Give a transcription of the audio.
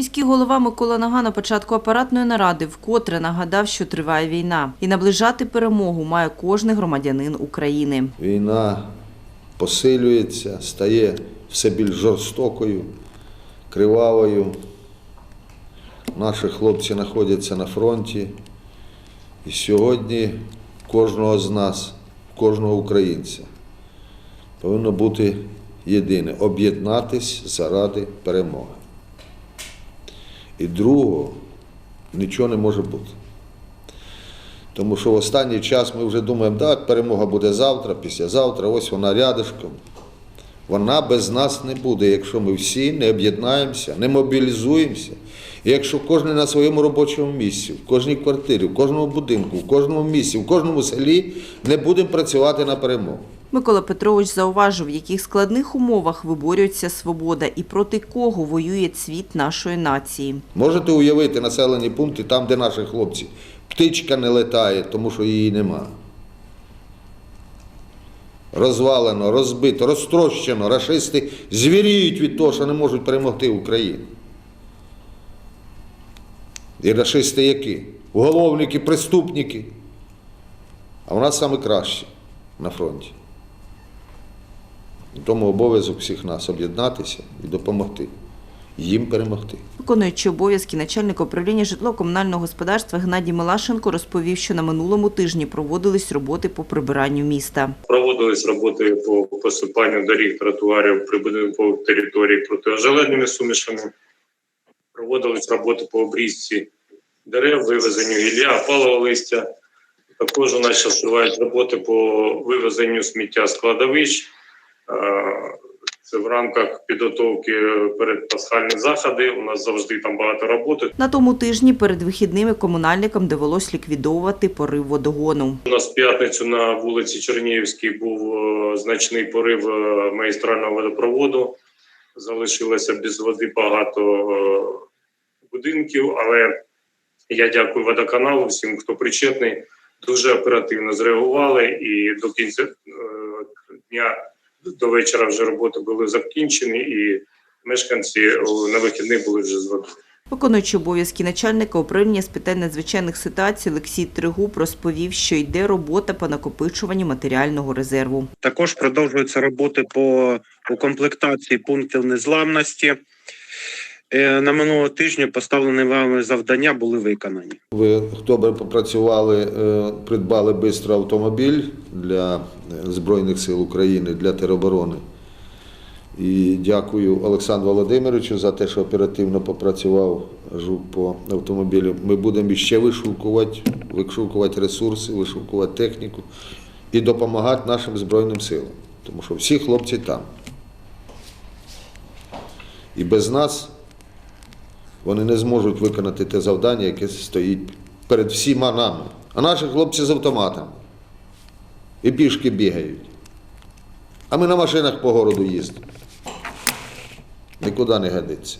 Міський голова Микола Нага на початку апаратної наради вкотре нагадав, що триває війна, і наближати перемогу має кожний громадянин України. Війна посилюється, стає все більш жорстокою, кривавою. Наші хлопці знаходяться на фронті. І сьогодні кожного з нас, кожного українця повинно бути єдине об'єднатись заради перемоги. І другого нічого не може бути. Тому що в останній час ми вже думаємо, так, перемога буде завтра, післязавтра, ось вона рядышком. Вона без нас не буде, якщо ми всі не об'єднаємося, не мобілізуємося. І якщо кожен на своєму робочому місці, в кожній квартирі, в кожному будинку, в кожному місці, в кожному селі не будемо працювати на перемогу. Микола Петрович зауважив, в яких складних умовах виборюється свобода і проти кого воює цвіт нашої нації. Можете уявити населені пункти там, де наші хлопці. Птичка не летає, тому що її нема. Розвалено, розбито, розтрощено. Рашисти звіріють від того, що не можуть перемогти Україну. І рашисти які? Уголовники, преступники. А у нас саме на фронті. Тому обов'язок всіх нас об'єднатися і допомогти їм перемогти. Виконуючи обов'язки начальника управління житлово-комунального господарства Геннадій Милашенко розповів, що на минулому тижні проводились роботи по прибиранню міста. Проводились роботи по посипанню доріг, тротуарів, прибудинкових територій протиожеледними сумішами. Проводились роботи по обрізці дерев, вивезенню гілля, опалого листя. Також у нас зараз тривають роботи по вивезенню сміття з кладовищ. Е, Це в рамках підготовки перед пасхальні заходи. У нас завжди там багато роботи. На тому тижні перед вихідними комунальникам довелось ліквідовувати порив водогону. У нас в п'ятницю на вулиці Чернігівській був е, значний порив е, магістрального водопроводу. Залишилося без води багато е, будинків, але я дякую водоканалу, всім, хто причетний. Дуже оперативно зреагували і до кінця е, дня до вечора вже роботи були закінчені, і мешканці на вихідних були вже з водою. Виконуючи обов'язки начальника управління з питань надзвичайних ситуацій Олексій Тригуб розповів, що йде робота по накопичуванню матеріального резерву. Також продовжуються роботи по укомплектації пунктів незламності. Е, На минулого тижня поставлені вами завдання були виконані. Ви хто би попрацювали, е, придбали швидко автомобіль для е, Збройних сил України для тероборони. І дякую Олександру Володимировичу за те, що оперативно попрацював жук по автомобілю. Ми будемо ще вишукувати, вишукувати ресурси, вишукувати техніку і допомагати нашим Збройним силам. Тому що всі хлопці там. І без нас вони не зможуть виконати те завдання, яке стоїть перед всіма нами. А наші хлопці з автоматами і пішки бігають. А ми на машинах по городу їздимо. Нікуди не годиться.